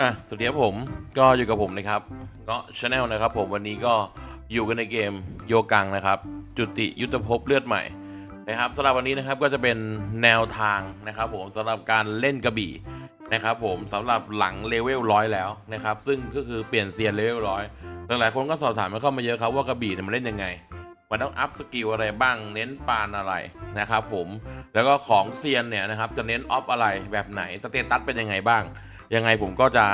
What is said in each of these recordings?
อะสวัสดีครับผมก็อยู่กับผมนะครับก็ชาแนลนะครับผมวันนี้ก็อยู่กันในเกมโยกังนะครับ จุติยุทธภพเลือดใหม่นะครับสำหรับวันนี้นะครับก็จะเป็นแนวทางนะครับ ผมสำหรับการเล่นกระบี่นะครับ ผมสำหรับหลังเลเวลร้อยแล้วนะครับ ซึ่งก็คือเปลี่ยนเซียนเลเวลร้อยหลายๆคนก็สอบถามมาเข้ามาเยอะครับว่ากระบี่เนี่ยมันเล่นยังไงมันต้องอัพสกิลอะไรบ้างเน้นปานอะไรนะครับ ผมแล้วก็ของเซียนเนี่ยนะครับจะเน้นออฟอะไรแบบไหนสเตตัสเป็นยังไงบ้าง ยังไงผมก็จะ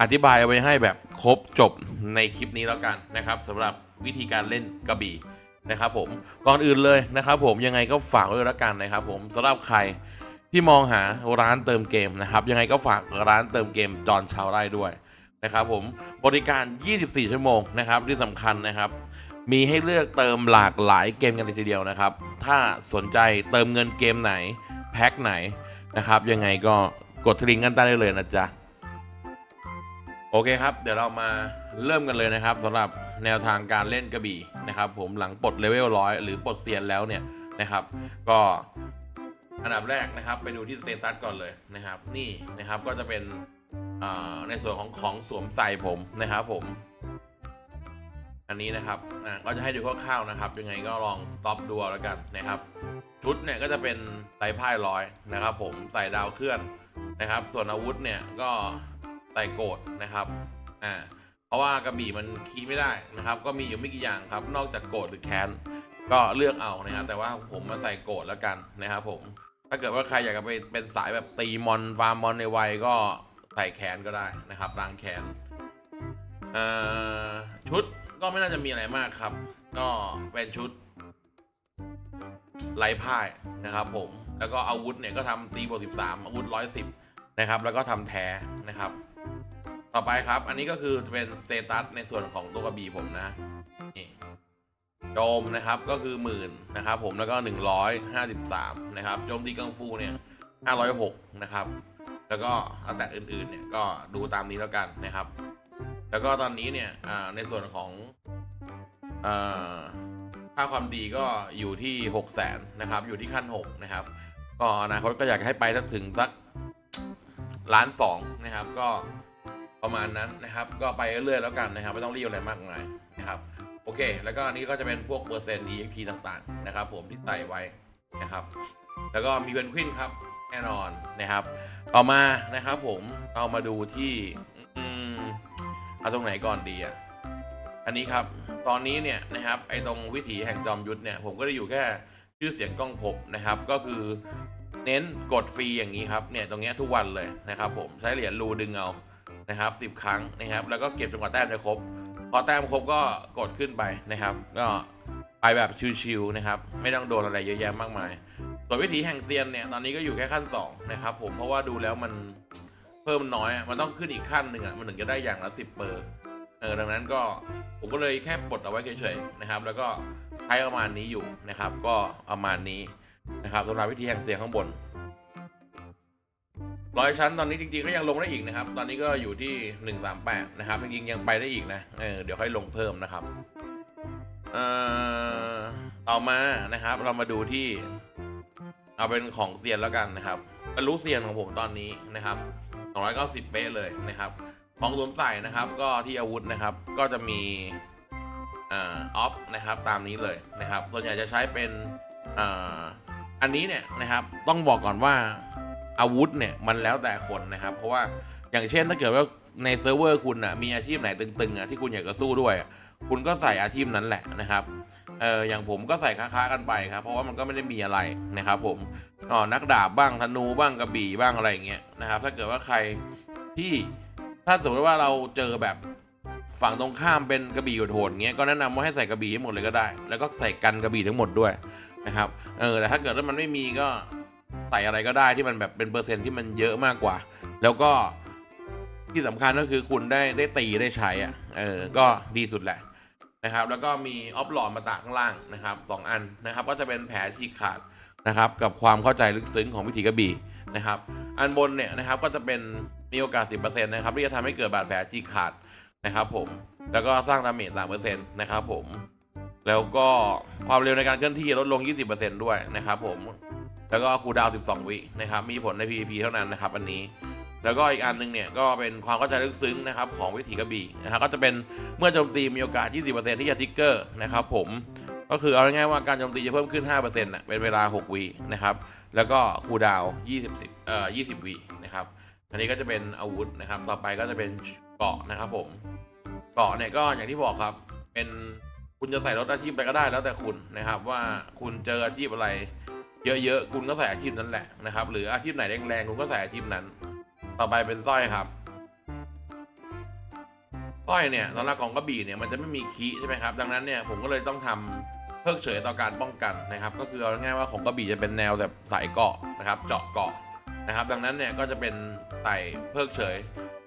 อธิบายเอาไว้ให้แบบครบจบในคลิปนี้แล้วกันนะครับสำหรับวิธีการเล่นกระบี่นะครับผมก่อนอื่นเลยนะครับ ผมยังไงก็ฝากไว้ด้วยแล้วกันนะครับ ผมสำหรับใครที่มองหาร้านเติมเกมนะครับ ยังไงก็ฝากร้านเติมเกมจอนชาวไร่ด้วยนะครับผมบริการ 24 ชั่วโมงนะครับที่สำคัญนะครับ มีให้เลือกเติมหลากหลายเกมกันเลยทีเดียวนะครับ ถ้าสนใจเติมเงินเกมไหน แพ็คไหนนะครับ ยังไงก็กดลิงก์กันใต้ได้เลยนะจ๊ะ โอเคครับ เดี๋ยวเรามาเริ่มกันเลยนะครับสำหรับแนวทางการเล่นกระบี่นะครับ ผมหลังปลดเลเวลร้อยหรือปลดเซียนแล้วเนี่ยนะครับ ก็อันดับแรกนะครับ ไปดูที่สเตตัสก่อนเลยนะครับ นี่นะครับก็จะเป็นในส่วนของของสวมใส่ผมนะครับผม อันนี้นะครับก็จะให้ดูคร่าวๆนะครับ ยังไงก็ลองสต็อปดูแล้วกันนะครับ ชุดเนี่ยก็จะเป็นไตรพ่ายร้อยนะครับ ผมใส่ดาวเคลื่อนนะครับ ส่วนอาวุธเนี่ยก็ ใส่โกดนะครับอ่าเพราะว่ากระบี่มันคีไม่ได้นะครับ ก็มีอยู่ไม่กี่อย่างครับ นอกจากโกดหรือแคนก็เลือกเอานะครับ แต่ว่าผมมาใส่โกดแล้วกันนะครับผมถ้าเกิดว่าใครอยากจะไปเป็นสายแบบตีมอนฟาร์มมอนในไวก็ใส่แคนก็ได้นะครับรางแคนอ่อชุดก็ไม่น่าจะมีอะไรมากครับ ก็เป็นชุดไร้พ่ายนะครับ ผมแล้วก็อาวุธเนี่ยก็ทำตีบวก13อาวุธ110นะครับ แล้วก็ทำแท้นะครับ ต่อไปครับ อันนี้ก็คือจะเป็นสเตตัสในส่วนของตัวกระบี่ผมนะนี่โจมนะครับก็คือหมื่นนะครับ ผมแล้วก็ 153 นะครับโจมตีกังฟูเนี่ย 506 นะครับ แล้วก็อัตราอื่นๆเนี่ยก็ดูตามนี้แล้วกันนะครับ แล้วก็ตอนนี้เนี่ยอ่าในส่วนของอ่าค่าความดีก็อยู่ที่ 6 0แสนนะครับ อยู่ที่ขั้น 6 นะครับ ก็อนาคตก็อยากให้ไปสักถึงสักล้านสองนะครับ ก็ ประมาณนั้นนะครับ ก็ไปเรื่อยๆแล้วกันนะครับ ไม่ต้องรีบอะไรมากมายนะครับ โอเค แล้วก็อันนี้ก็จะเป็นพวกเปอร์เซ็นต์ EXP ต่างๆ นะครับ ผมที่ใส่ไว้นะครับ แล้วก็มีเวนควินครับแน่นอนนะครับ ต่อมานะครับ ผมเรามาดูที่อืมเอาตรงไหนก่อนดีอะอันนี้ครับตอนนี้เนี่ยนะครับไอ้ตรงวิถีแห่งจอมยุทธเนี่ยผมก็ได้อยู่แค่ชื่อเสียงกล้องภพนะครับ ก็คือเน้นกดฟรีอย่างนี้ครับเนี่ยตรงเนี้ยทุกวันเลยนะครับ ผมใช้เหรียญรูดึงเอา นะครับสิบครั้งนะครับ แล้วก็เก็บจนกว่าแต้มจะครบ พอแต้มครบก็กดขึ้นไปนะครับ ก็ไปแบบชิวๆนะครับ ไม่ต้องโดนอะไรเยอะแยะมากมาย ส่วนวิถีแห่งเซียนเนี่ยตอนนี้ก็อยู่แค่ขั้นสองนะครับผม เพราะว่าดูแล้วมันเพิ่มน้อย มันต้องขึ้นอีกขั้นหนึ่งอะ มันถึงจะได้อย่างละสิบเปอร์เออดังนั้นก็ผมก็เลยแค่ปลดเอาไว้เฉยๆนะครับ แล้วก็ใช้ประมาณนี้อยู่นะครับ ก็ประมาณนี้นะครับสำหรับวิธีแห่งเสียงข้างบน ร้อยชั้นตอนนี้จริงๆก็ยังลงได้อีกนะครับ ตอนนี้ก็อยู่ที่ 138 นะครับ จริงๆยังไปได้อีกนะ เออ เดี๋ยวค่อยลงเพิ่มนะครับ เอ่อ ต่อมานะครับ เรามาดูที่ เอาเป็นของเซียนแล้วกันนะครับบรรลุเซียนของผมตอนนี้นะครับ290เป๊ะเลยนะครับ ของสวมใส่นะครับ ก็ที่อาวุธนะครับ ก็จะมีอ่าออฟนะครับตามนี้เลยนะครับ ส่วนใหญ่จะใช้เป็นอ่าอันนี้เนี่ยนะครับ ต้องบอกก่อนว่า อาวุธเนี่ยมันแล้วแต่คนนะครับ เพราะว่าอย่างเช่นถ้าเกิดว่าในเซิร์ฟเวอร์คุณอะมีอาชีพไหนตึงๆอะที่คุณอยากจะสู้ด้วย คุณก็ใส่อาชีพนั้นแหละนะครับเอออย่างผมก็ใส่ค้าๆกันไปครับเพราะว่ามันก็ไม่ได้มีอะไรนะครับ ผมอ๋อนักดาบบ้างธนูบ้างกระบี่บ้างอะไรอย่างเงี้ยนะครับ ถ้าเกิดว่าใครที่ถ้าสมมติว่าเราเจอแบบฝั่งตรงข้ามเป็นกระบี่โหดๆเงี้ยก็แนะนำว่าให้ใส่กระบี่ให้หมดเลยก็ได้ แล้วก็ใส่กันกระบี่ทั้งหมดด้วยนะครับเออแต่ถ้าเกิดว่ามันไม่มีก็ ใส่อะไรก็ได้ที่มันแบบเป็นเปอร์เซ็นต์ที่มันเยอะมากกว่า แล้วก็ที่สำคัญก็คือคุณได้ได้ตีได้ใช้อะเออก็ดีสุดแหละนะครับ แล้วก็มีออฟหลอดมาตะข้างล่างนะครับสองอันนะครับ ก็จะเป็นแผลฉีกขาดนะครับ กับความเข้าใจลึกซึ้งของวิถีกระบี่นะครับ อันบนเนี่ยนะครับก็จะเป็นมีโอกาส 10%นะครับที่จะทำให้เกิดบาดแผลฉีกขาดนะครับ ผมแล้วก็สร้างดาเมจ3%นะครับ ผม แล้วก็ความเร็วในการเคลื่อนที่ลดลง 20%ด้วยนะครับ ผม แล้วก็คูลดาวน์12 วินะครับ มีผลใน PVP เท่านั้นนะครับ อันนี้ แล้วก็อีกอันหนึงเนี่ยก็เป็นความเข้าใจลึกซึ้งนะครับของวิถีกระบี่นะครับก็จะเป็นเมื่อโจมตีมีโอกาส 20%ที่จะทิกเกอร์นะครับผมก็คือเอาง่ายๆว่าการโจมตีจะเพิ่มขึ้น 5%นะเป็นเวลา 6วินะครับ แล้วก็คูดาว20เอ่อ20วินะครับ อันนี้ก็จะเป็นอาวุธนะครับ ต่อไปก็จะเป็นเกราะนะครับผม เกราะเนี่ยก็อย่างที่บอกครับ เป็นคุณจะใส่รถอาชีพไปก็ได้แล้วแต่คุณนะครับว่าคุณเจออาชีพอะไร เยอะๆคุณก็ใส่อาชีพนั้นแหละนะครับ หรืออาชีพไหนแรงๆคุณก็ใส่อาชีพนั้น ต่อไปเป็นสร้อยครับสร้อยเนี่ยสำหรับของกระบี่เนี่ยมันจะไม่มีคีใช่ไหมครับ ดังนั้นเนี่ยผมก็เลยต้องทำเพิกเฉยต่อการป้องกันนะครับ ก็คือเอาง่ายๆว่าของกระบี่จะเป็นแนวแบบสายเกาะนะครับ เจาะเกาะนะครับ ดังนั้นเนี่ยก็จะเป็นใส่เพิกเฉย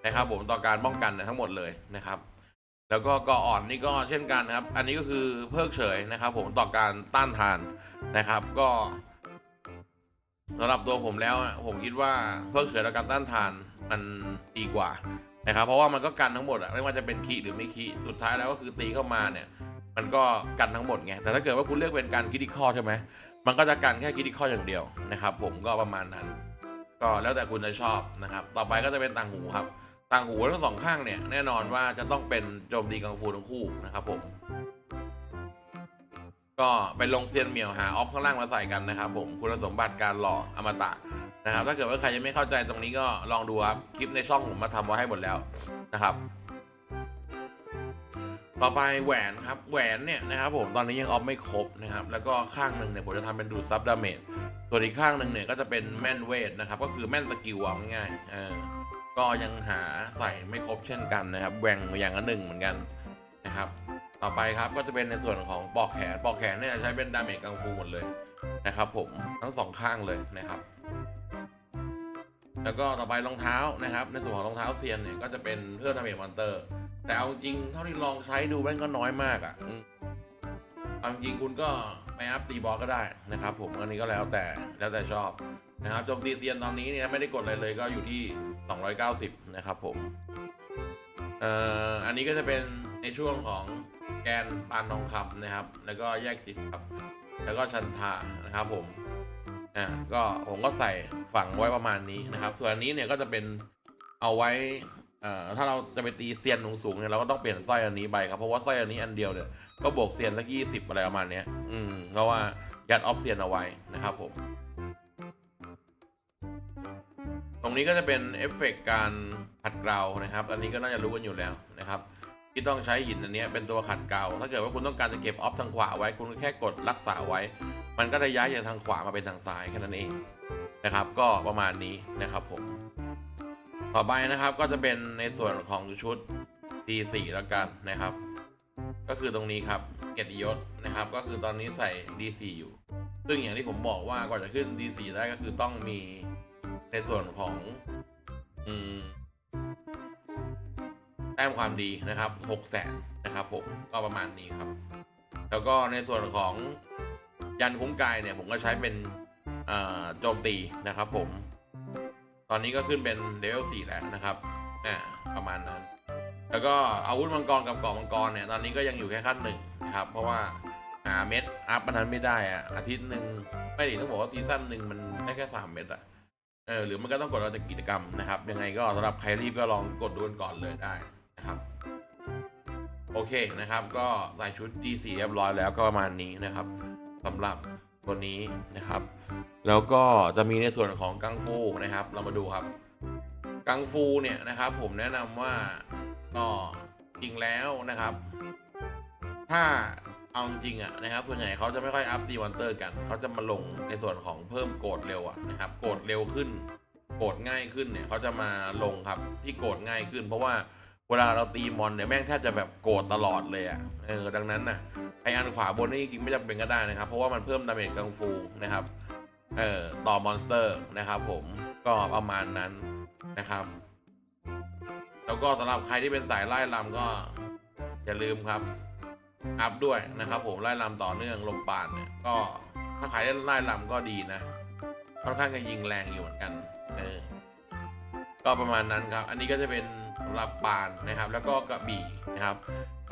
นะครับ ผมต่อการป้องกันทั้งหมดเลยนะครับ แล้วก็เกาะอ่อนนี่ก็เช่นกันครับ อันนี้ก็คือเพิกเฉยนะครับ ผมต่อการต้านทานนะครับ ก็ สำหรับตัวผมแล้วผมคิดว่าเพิกเฉยต่อการต้านทานมันดีกว่านะครับเพราะว่ามันก็กันทั้งหมดอะไม่ว่าจะเป็นคีหรือไม่คีสุดท้ายแล้วก็คือตีเข้ามาเนี่ยมันก็กันทั้งหมดไงแต่ถ้าเกิดว่าคุณเลือกเป็นการคิดข้อใช่ไหมมันก็จะกันแค่คิดข้ออย่างเดียวนะครับผมก็ประมาณนั้น ก็แล้วแต่คุณจะชอบนะครับต่อไปก็จะเป็นต่างหูครับต่างหูทั้งสองข้างเนี่ยแน่นอนว่าจะต้องเป็นโจมตีกังฟูทั้งคู่นะครับผม ก็ไปลงเซียนเหมียวหาออฟข้างล่างมาใส่กันนะครับผมคุณสมบัติการหล่ออมตะนะครับ ถ้าเกิดว่าใครยังไม่เข้าใจตรงนี้ก็ลองดูครับ คลิปในช่องผมมาทำไว้ให้หมดแล้วนะครับ ต่อไปแหวนครับแหวนเนี่ยนะครับผมตอนนี้ยังออฟไม่ครบนะครับ แล้วก็ข้างหนึ่งเนี่ยผมจะทำเป็นดูดซับดาเมจส่วนอีกข้างหนึ่งเนี่ยก็จะเป็นแม่นเวทนะครับ ก็คือแม่นสกิลเอาง่ายๆเออก็ยังหาใส่ไม่ครบเช่นกันนะครับแหว่งอย่างละหนึ่งเหมือนกันนะครับ ต่อไปครับก็จะเป็นในส่วนของปอกแขนปอกแขนเนี่ยใช้เป็นดาเมจกังฟูหมดเลยนะครับ ผมทั้งสองข้างเลยนะครับ แล้วก็ต่อไปรองเท้านะครับ ในส่วนของรองเท้าเซียนเนี่ยก็จะเป็นเพื่อดาเมจมอนเตอร์ แต่เอาจริงเท่าที่ลองใช้ดูแม่งก็น้อยมากอะ่ะเอาจริงคุณก็ไปอัพตีบอสก็ได้นะครับ ผมอันนี้ก็แล้วแต่แล้วแต่ชอบนะครับโจมตีเซียนตอนนี้เนี่ยไม่ได้กดอะไรเลยก็อยู่ที่ 290 นะครับผมเอ่ออันนี้ก็จะเป็นในช่วงของ แกนปานทองคำนะครับ แล้วก็แยกจิตครับ แล้วก็ชันทานะครับผมอ่าก็ผมก็ใส่ฝังไว้ประมาณนี้นะครับ ส่วนอันนี้เนี่ยก็จะเป็นเอาไว้เอ่อถ้าเราจะไปตีเซียนสูงๆเนี่ยเราก็ต้องเปลี่ยนสร้อยอันนี้ไปครับเพราะว่าสร้อยอันนี้อันเดียวเนี่ยก็บวกเซียนสักยี่สิบอะไรประมาณเนี้ยอืมเพราะว่ายัดออฟเซียนเอาไว้นะครับผมตรงนี้ก็จะเป็นเอฟเฟกต์การขัดเกลานะครับ อันนี้ก็น่าจะรู้กันอยู่แล้วนะครับ ที่ต้องใช้หินอันนี้เป็นตัวขัดเกลาถ้าเกิดว่าคุณต้องการจะเก็บออฟทางขวาไว้คุณแค่กดรักษาไว้ มันก็จะย้ายจากทางขวามาเป็นทางซ้ายแค่นั้นเองนะครับ ก็ประมาณนี้นะครับผมต่อไปนะครับก็จะเป็นในส่วนของชุด D4 แล้วกันนะครับ ก็คือตรงนี้ครับเกียรติยศนะครับ ก็คือตอนนี้ใส่ D4 อยู่ ซึ่งอย่างที่ผมบอกว่าก่อนจะขึ้น D4 ได้ก็คือต้องมีในส่วนของอืม แต้มความดีนะครับ6แสนนะครับผมก็ประมาณนี้ครับ แล้วก็ในส่วนของยันคุ้มกายเนี่ยผมก็ใช้เป็นโจมตีนะครับผม ตอนนี้ก็ขึ้นเป็นเลเวล4แล้วนะครับอ่าประมาณนั้น แล้วก็อาวุธมังกรกับเกาะมังกรเนี่ยตอนนี้ก็ยังอยู่แค่ขั้นหนึ่งนะครับเพราะว่าหาเม็ดอัพมันนั้นไม่ได้อะอาทิตย์หนึ่งไม่ดิต้องบอกว่าซีซั่นหนึ่งมันได้แค่สามเม็ดอะเออหรือมันก็ต้องกดเอาจากกิจกรรมนะครับ ยังไงก็สำหรับใครรีบก็ลองกดดูกันก่อนเลยได้ นะครับโอเคนะครับ ก็ใส่ชุด D4 เรียบร้อยแล้วก็ประมาณนี้นะครับสำหรับตัวนี้นะครับ แล้วก็จะมีในส่วนของกังฟูนะครับ เรามาดูครับกังฟูเนี่ยนะครับ ผมแนะนำว่าก็จริงแล้วนะครับ ถ้าเอาจริงอะนะครับ ส่วนใหญ่เขาจะไม่ค่อยอัพดีวันเตอร์กัน เขาจะมาลงในส่วนของเพิ่มโกดเร็วอะนะครับ โกดเร็วขึ้น โกดง่ายขึ้นเนี่ยเขาจะมาลงครับที่โกดง่ายขึ้น เพราะว่า เวลาเราตีมอนเนี่ยแม่งแทบจะแบบโกดตลอดเลยอะเออดังนั้นน่ะไออันขวาบนนี่จริงไม่จำเป็นก็ได้นะครับ เพราะว่ามันเพิ่มดาเมจกังฟูนะครับเออต่อมอนสเตอร์นะครับผมก็ประมาณนั้นนะครับ แล้วก็สำหรับใครที่เป็นสายไล่ลำก็อย่าลืมครับอัพด้วยนะครับ ผมไล่ลำต่อเนื่องลมปานเนี่ยก็ถ้าใครเล่นไล่ลำก็ดีนะค่อนข้างจะยิงแรงอยู่เหมือนกันเออก็ประมาณนั้นครับ อันนี้ก็จะเป็น สำปานนะครับ แล้วก็กระบี่นะครับ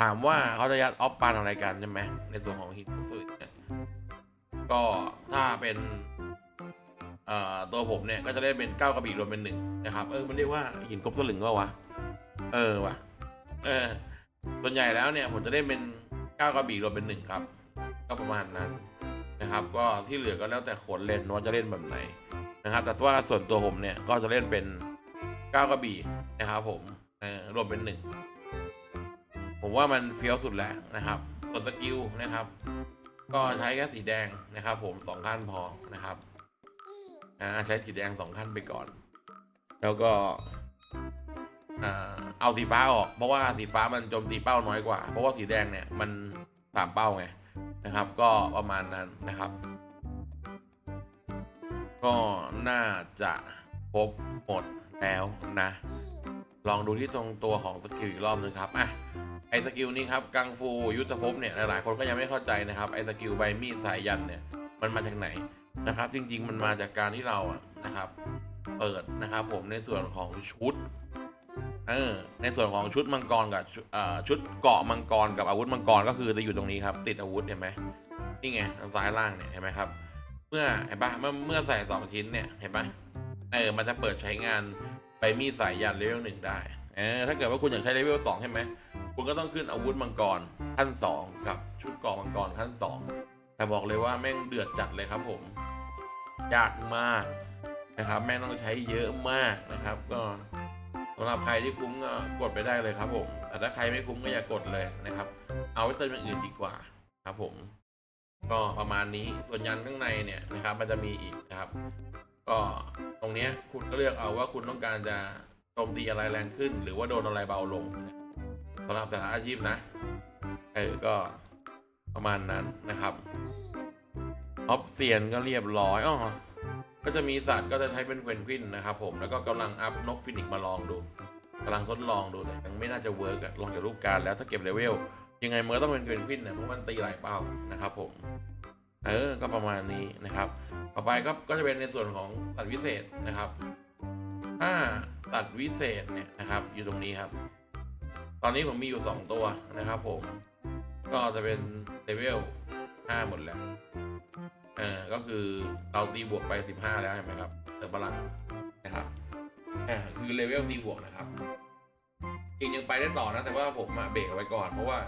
ถามว่าเขาจะยัดออฟปานอะไรกันใช่ไหมในส่วนของฮิตสุดเนี่ยก็ถ้าเป็นตัวผมเนี่ยก็จะเล่นเป็นเก้ากระบี่รวมเป็นหนึ่งนะครับเออมันเรียกว่าหินกบสลึงก็วะเออวะเออส่วนใหญ่แล้วเนี่ยผมจะเล่นเป็นเก้ากระบี่รวมเป็นหนึ่งครับ ก็ประมาณนั้นนะครับ ก็ที่เหลือก็แล้วแต่คนเล่นว่าจะเล่นแบบไหนนะครับ แต่ว่าส่วนตัวผมเนี่ยก็จะเล่นเป็นเก้ากระบี่นะครับผม เออรวมเป็นหนึ่งผมว่ามันเฟี้ยวสุดแล้วนะครับส่วนสกิลนะครับ ก็ใช้แค่สีแดงนะครับ ผมสองขั้นพอนะครับอ่าใช้สีแดงสองขั้นไปก่อน แล้วก็เอาสีฟ้าออก เพราะว่าสีฟ้ามันโจมตีเป้าน้อยกว่า เพราะว่าสีแดงเนี่ยมันสามเป้าไงนะครับ ก็ประมาณนั้นนะครับ ก็น่าจะครบหมดแล้วนะ ลองดูที่ตรงตัวของสกิลอีกรอบนึงครับอะไอสกิลนี้ครับกังฟูยุทธภพเนี่ยหลายๆคนก็ยังไม่เข้าใจนะครับไอสกิลใบมีดสายยันเนี่ยมันมาจากไหนนะครับ จริงๆมันมาจากการที่เราอะนะครับ เปิดนะครับผมในส่วนของชุดเออในส่วนของชุดมังกรกับชุดเกาะมังกรกับอาวุธมังกรก็คือจะอยู่ตรงนี้ครับ ติดอาวุธเห็นไหมนี่ไงทางซ้ายล่างเนี่ยเห็นไหมครับ เมื่อเห็นปะเมื่อเมื่อใส่สองชิ้นเนี่ยเห็นปะเออมันจะเปิดใช้งาน ใบมีดสายยันเลเวลหนึ่งได้เออถ้าเกิดว่าคุณอยากใช้เลเวลสองใช่ไหมคุณก็ต้องขึ้นอาวุธมังกรขั้นสองกับชุดเกราะมังกรขั้นสองแต่บอกเลยว่าแม่งเดือดจัดเลยครับผมยากมากนะครับ แม่งต้องใช้เยอะมากนะครับ ก็สำหรับใครที่คุ้มก็กดไปได้เลยครับผมแต่ถ้าใครไม่คุ้มก็อย่ากดเลยนะครับ เอาไว้เติมอย่างอื่นดีกว่าครับผม ก็ประมาณนี้ส่วนยันข้างในเนี่ยนะครับ มันจะมีอีกนะครับ ก็ตรงนี้คุณก็เลือกเอาว่าคุณต้องการจะโจมตีอะไรแรงขึ้น หรือว่าโดนอะไรเบาลงสำหรับแต่ละอาชีพนะเออก็ประมาณนั้นนะครับออฟเซียนก็เรียบร้อยอ๋อก็จะมีสัตว์ก็จะใช้เป็นเควนควินนะครับผมแล้วก็กำลังอัพนกฟินิกมาลองดูกำลังทดลองดูแต่ยังไม่น่าจะเวิร์กลองจากรูปการแล้วถ้าเก็บเลเวลยังไงมันก็ต้องเป็นเควนควินเนี่ยเพราะมันตีหลายเป้านะครับผม เออ ก็ประมาณนี้นะครับ ต่อไปก็ก็จะเป็นในส่วนของสัตว์วิเศษนะครับถ้าสัตว์วิเศษเนี่ยนะครับ อยู่ตรงนี้ครับ ตอนนี้ผมมีอยู่ 2 ตัวนะครับ ผม ก็จะเป็นเลเวล5หมดแล้วเออก็คือเราตีบวกไป 15 แล้วเห็นไหมครับเติมพลังนะครับอ่าคือเลเวลตีบวกนะครับจริงยังไปได้ต่อนะ แต่ว่าผมอะเบรกไว้ก่อนเพราะว่า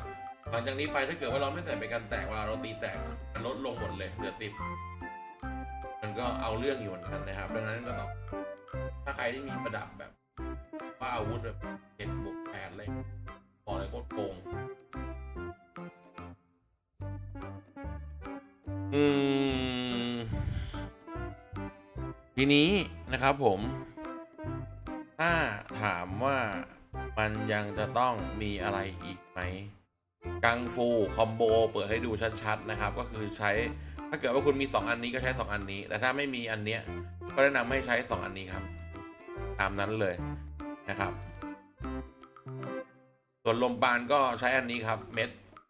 ลังจากนี้ไปถ้าเกิดว่าเราไม่ใส่ไปกันแตกเวลาเราตีแตกมันลดลงหมดเลยเหลือสิบมันก็เอาเรื่องอยู่เหมือนกันนะครับ ดังนั้นก็ต้องถ้าใครที่มีประดับแบบ ว่าอาวุธแบบเจ็ดบวกแปดอะไรบอกเลยโคตรโกงอืมทีนี้นะครับผม ถ้าถามว่ามันยังจะต้องมีอะไรอีกไหม กังฟูคอมโบเปิดให้ดูชัดๆนะครับ ก็คือใช้ถ้าเกิดว่าคุณมี 2 อันนี้ก็ใช้ 2 อันนี้ แต่ถ้าไม่มีอันเนี้ยก็แนะนำให้ใช้ 2 อันนี้ครับ ตามนั้นเลยนะครับ ส่วนลมปานก็ใช้อันนี้ครับ เม็ด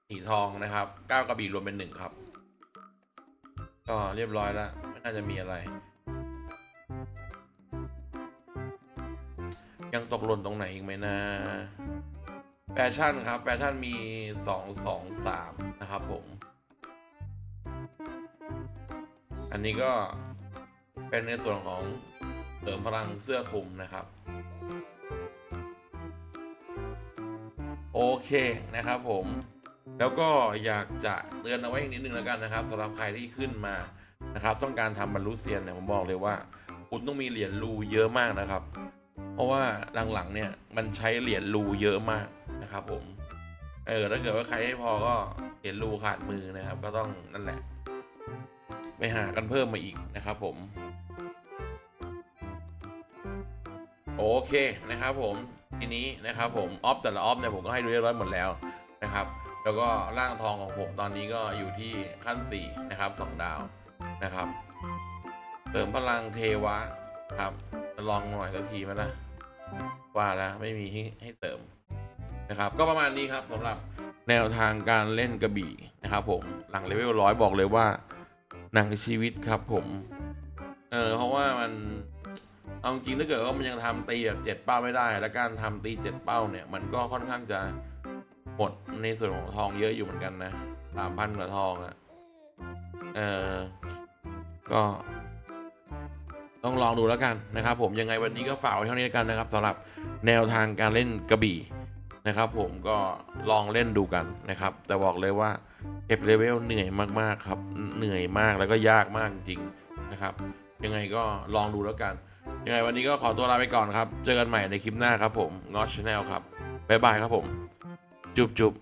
สีทองนะครับ9กระบี่รวมเป็นหนึ่งครับ ก็เรียบร้อยแล้วไม่น่าจะมีอะไร ยังตกหล่นตรงไหนอีกไหมนะ แฟชั่นครับ แฟชั่นมีสองสองสามนะครับผม อันนี้ก็เป็นในส่วนของเสริมพลังเสื้อคลุมนะครับ โอเคนะครับผมแล้วก็อยากจะเตือนเอาไว้อีกนิดนึงแล้วกันนะครับสำหรับใครที่ขึ้นมานะครับ ต้องการทำบรรลุเซียนเนี่ยผมบอกเลยว่า คุณต้องมีเหรียญรูเยอะมากนะครับ เพราะว่าหลังๆเนี่ยมันใช้เหรียญรูเยอะมาก นะครับผม เออถ้าเกิดว่าใครให้พอก็เหรียญรูขาดมือนะครับ ก็ต้องนั่นแหละ ไปหากันเพิ่มมาอีกนะครับผม โอเคนะครับผมทีนี้นะครับผมออฟแต่ละออฟเนี่ยผมก็ให้ดูเรียบร้อยหมดแล้วนะครับ แล้วก็ร่างทองของผมตอนนี้ก็อยู่ที่ขั้น4นะครับ2ดาวนะครับเสริมพลังเทวะครับลองหน่อยสักทีไหมนะว่าแล้วไม่มีให้ให้เสริม นะครับก็ประมาณนี้ครับสำหรับแนวทางการเล่นกระบี่นะครับผมหลังเลเวลร้อยบอกเลยว่าหนังชีวิตครับผมเออเพราะว่ามันเอาจริงถ้าเกิดว่ามันยังทำตีแบบเจ็ดเป้าไม่ได้ และการทำตีเจ็ดเป้าเนี่ย มันก็ค่อนข้างจะหมดในส่วนของทองเยอะอยู่เหมือนกันนะสามพันกว่าทองอะเออก็ต้องลองดูแล้วกันนะครับผมยังไงวันนี้ก็ฝากไว้เท่านี้แล้วกันนะครับสำหรับแนวทางการเล่นกระบี่ นะครับผมก็ลองเล่นดูกันนะครับ แต่บอกเลยว่าเก็บเลเวลเหนื่อยมากๆครับ เหนื่อยมากแล้วก็ยากมากจริงนะครับ ยังไงก็ลองดูแล้วกัน ยังไงวันนี้ก็ขอตัวลาไปก่อนครับ เจอกันใหม่ในคลิปหน้าครับผมงอชแนลครับบ๊ายบายครับผม จุบจุบ